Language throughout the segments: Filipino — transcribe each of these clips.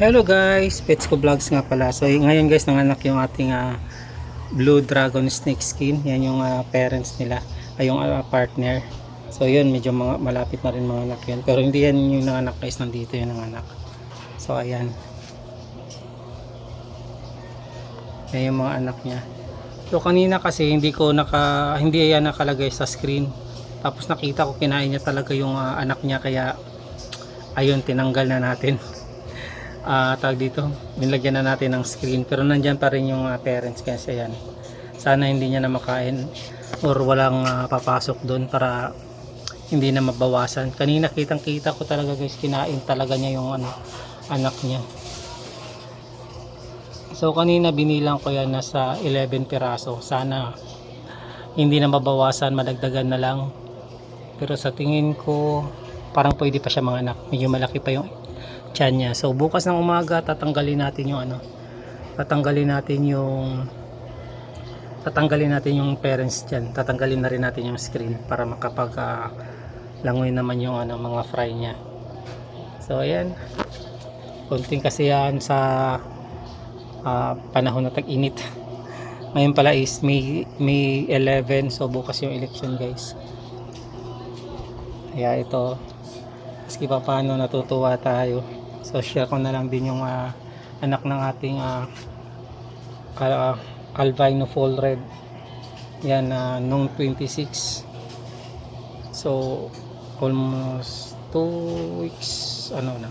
Hello guys, Pets ko Vlogs nga pala. So ngayon guys, nanganak yung ating ah, Blue Dragon Snake Skin. Yan yung ah, parents nila, ay yung ah, partner. So yun, medyo mga, malapit na rin mga anak yun. Pero hindi yan yung nanganak guys, nandito yung nanganak. So ayan. Yan yung mga anak niya. So kanina kasi hindi ko naka, hindi yan nakalagay sa screen. Tapos nakita ko kinain niya talaga yung ah, anak niya kaya ayun tinanggal na natin. ah tag dito, nilagyan na natin ng screen pero nandyan pa rin yung ah, parents kasi yan. Sana hindi niya na makain or walang ah, papasok doon para hindi na mabawasan. Kanina kitang kita ko talaga guys, kinain talaga niya yung ano, anak niya. So kanina binilang ko yan nasa 11 piraso. Sana hindi na mabawasan, madagdagan na lang. Pero sa tingin ko parang pwede pa siya mga anak. Medyo malaki pa yung tiyan niya. So bukas ng umaga tatanggalin natin yung ano, tatanggalin natin yung tatanggalin natin yung parents diyan. Tatanggalin na rin natin yung screen para makapag ah, langoy naman yung ano mga fry niya. So ayan. Konting kasiyahan sa ah, panahon na tag-init. Ngayon pala is May, May 11 so bukas yung election guys. Kaya ito maski pa paano natutuwa tayo. So share ko na lang din yung ah, anak ng ating ah, ah, albino full red. Yan na nung 26. So almost 2 weeks ano na.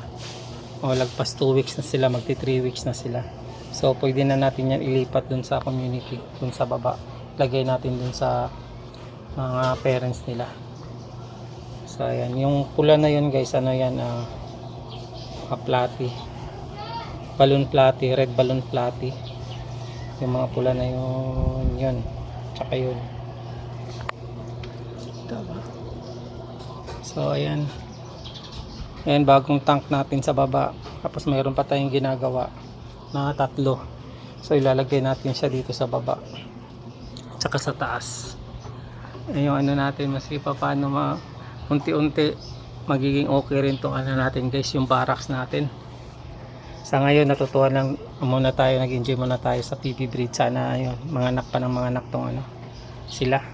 O lagpas 2 weeks na sila, magti 3 weeks na sila. So pwede na natin yan ilipat dun sa community, dun sa baba. Lagay natin dun sa mga parents nila. So ayan, yung pula na yun guys, ano yan, ah mga platy. Balloon platy, red balloon platy. Yung mga pula na yun, yun. Tsaka yun. Tama. So ayan. Ayan, bagong tank natin sa baba. Tapos mayroon pa tayong ginagawa na tatlo. So ilalagay natin siya dito sa baba. Tsaka sa taas. Ayan yung ano natin, pa paano ma unti-unti magiging okay rin tong ano natin guys, yung barracks natin. Sa ngayon natutuwa lang muna tayo, nag-enjoy muna tayo sa PB breed. Sana ayun, mga anak pa ng mga anak tong ano, sila.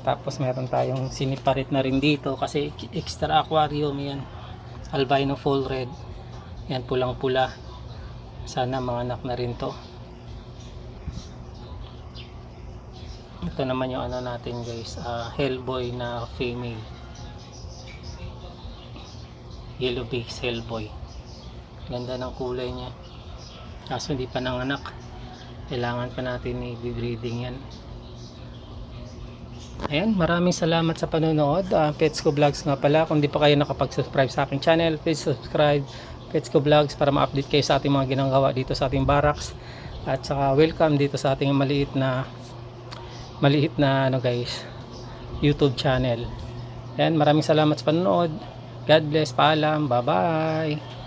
Tapos meron tayong siniparit na rin dito kasi extra aquarium yan. Albino full red. Yan pulang pula. Sana mga anak na rin to. Ito naman yung ano natin guys, ah, Hellboy na female. Yellow base Hellboy. Ganda ng kulay niya. Kaso hindi pa nanganak. Kailangan pa natin i-breeding yan. Ayan, maraming salamat sa panonood. Uh, Pets Ko Vlogs nga pala. Kung di pa kayo nakapag-subscribe sa aking channel, please subscribe Pets Ko Vlogs para ma-update kayo sa ating mga ginagawa dito sa ating barracks. At saka welcome dito sa ating maliit na maliit na ano guys, YouTube channel. Ayan, maraming salamat sa panonood. God bless, paalam, bye-bye.